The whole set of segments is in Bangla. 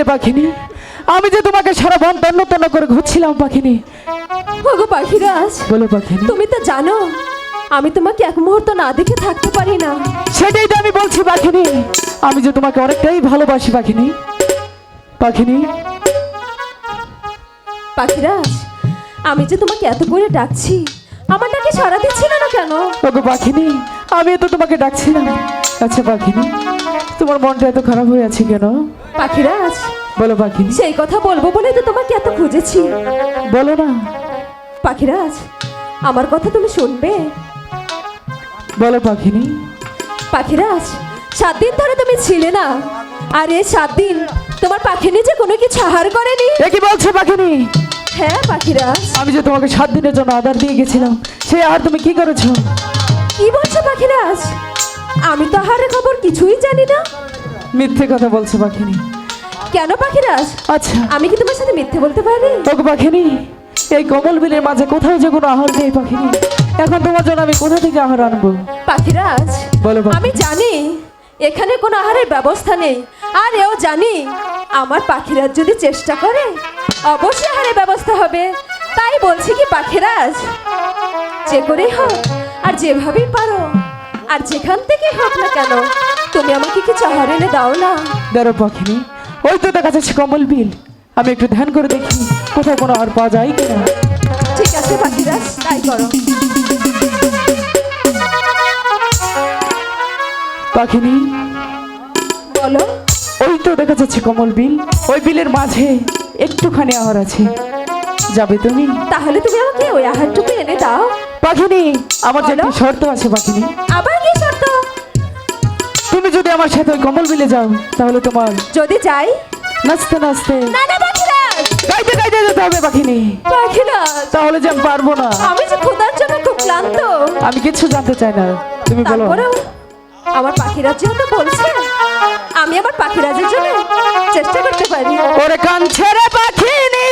কোথায় ছিলে পাখিনি? আমি যে তোমাকে সারা বন তন্ন তন্ন করে ঘুরছিলাম পাখিনি। ওগো পাখিরাজ বলো পাখিনি। তুমি তো জানো আমি তোমাকে এক মুহূর্ত না দেখে থাকতে পারি না। সেটাই তো আমি বলছি পাখিনি। আমি যে তোমাকে অনেকটাই ভালোবাসি পাখিনি। পাখিনি। পাখিরাজ আমি যে তোমাকে এত করে ডাকছি আমার ডাকে সারা দিচ্ছিল না কেন? ওগো পাখিনি আমি তো তোমাকে ডাকছিলাম। আচ্ছা পাখিনি। তোমার মনটা এত খারাপ হয়ে আছে কেন? পাখিরাজ বলো পাখিনি সেই কথা বলব বলে তো তোমাকে এত খুঁজেছি। বলো না। পাখিরাজ আমার কথা তুমি শুনবে? বলো পাখিনি। পাখিরাজ সাত দিন ধরে তুমি ছিলে না। আর এই সাত দিন তোমার পাখিনি যে কোনো কিছু আহার করেনি। এ কি বলছো পাখিনি? হ্যাঁ পাখিরাজ আমি যে তোমাকে সাত দিনের জন্য আদার দিয়ে গেছিলাম সেই আহার তুমি কি করেছ? কি বলছো পাখিরাজ আমি তো আহারের খবর না মিথ্যে কথা বলছো পাখিনি। কেন পাখিরাজ? আচ্ছা। আমি কি তোমার সাথে মিথ্যে বলতে পারি? ওগো পাখিনি এই কমল বিলের মাঝে কোথাও যে কোনো আহার নেই পাখিনি। এখন তোমার জন্য আমি কোথা থেকে আহার আনব? পাখিরাজ বলো আমি জানি এখানে কোনো আহারের ব্যবস্থা নেই। আর এও জানি আমার পাখিরাজ যদি চেষ্টা করে অবশ্যই আহারের ব্যবস্থা হবে। তাই বলছি কি পাখিরাজ যে করেই হোক আর যেভাবেই পারো আর যেখান থেকে হোক না কেন তুমি আমাকে কিছু আহার এনে দাও না? দাঁড়ো পাখিনি ওই তো দেখা যাচ্ছে কমল বিল। আমি একটু ধ্যান করে দেখি কোথায় কোনো আহার পাওয়া যায় কিনা? ঠিক আছে পাখিরাজ তাই করো। পাখিনি বলো। ওই তো দেখা যাচ্ছে কমল বিল ওই বিলের মাঝে একটুখানি আহার আছে। যাবে তুমি? তাহলে তুমি আমাকে ওই আহারটুকু এনে দাও। পাখিনি আমার যে একটি শর্ত আছে পাখিনি আবার কি শর্ত? তুমি যদি আমার সাথে ওই কমল মিলে যাও তাহলে তোমার যদি যাই নাচতে নাচতে। না না গাইতে গাইতে যেতে হবে পাখিনি তাহলে যে আমি পারব না। আমি যে ক্ষুধার জন্য খুব ক্লান্ত। আমি কিছু জানতে চাই না। তুমি বলো। আমার পাখিরাজ যেহেতু বলছে। আমি আমার পাখিরাজের জন্য চেষ্টা করতে পারি। ওরে কান ছেড়ে পাখিনি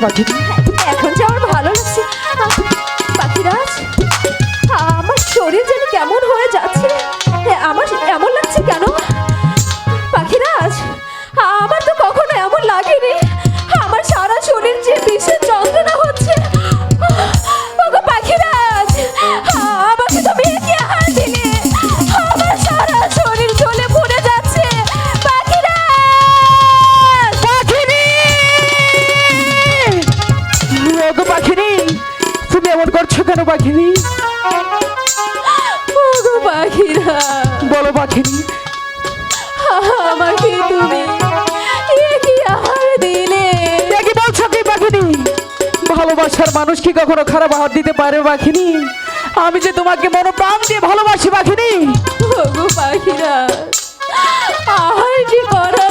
লাগছে পাখিনি? ওগো পাখিরাজ বলো পাখিনি। আমাকে তুমি কি আহার দিলে। কি বলছো কি পাখিনি? ভালোবাসার মানুষ কি কখনো খারাপ আহার দিতে পারে পাখিনি? আমি যে তোমাকে মনোপ্রাণ দিয়ে ভালোবাসি পাখিনি। ওগো পাখিরা আহার যে করার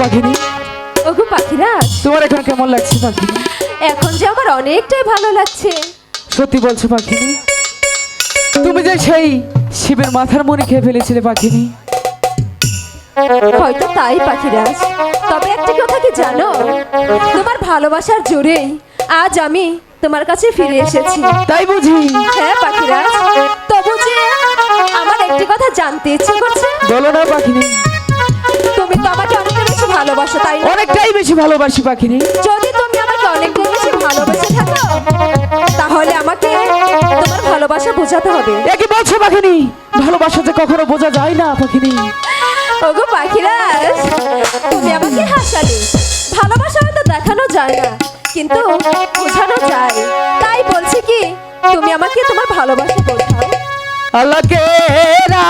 পাখিনি? ওগো পাখিরাজ তোমার এখন কেমন লাগছে পাখিনি এখন যে আমার অনেকটাই ভালো লাগছে। সত্যি বলছো পাখিনি? তুমি যে সেই শিবের মাথার মনে খেয়ে ফেলেছিলে পাখিনি? হয়তো তাই পাখিরাজ তবে একটি কথা কি জানো? তোমার ভালোবাসার জোরেই আজ আমি তোমার কাছে ফিরে এসেছি। তাই বুঝি? হ্যাঁ পাখিরাজ তবু যে আমার একটি কথা জানতে ইচ্ছে করছে। বলো না পাখিনি। তুমি তো আমাকে ভালোবাসো তাই অনেকটাই বেশি ভালোবাসি পাখিনি। যদি তুমি আমাকে অনেকটাই বেশি ভালোবেসে থাকো তাহলে আমাকে তোমার ভালোবাসা বোঝাতে হবে। একই বলছো পাখিনি? ভালোবাসা যে কখনো বোঝা যায় না পাখিনি। ওগো পাখিরাজ তুমি আমাকে হাসালে। ভালোবাসা হয়তো দেখানো যায় না কিন্তু বোঝানো যায়। তাই বলছি কি তুমি আমাকে তোমার ভালোবাসা বোঝাও। আল্লাহকে রা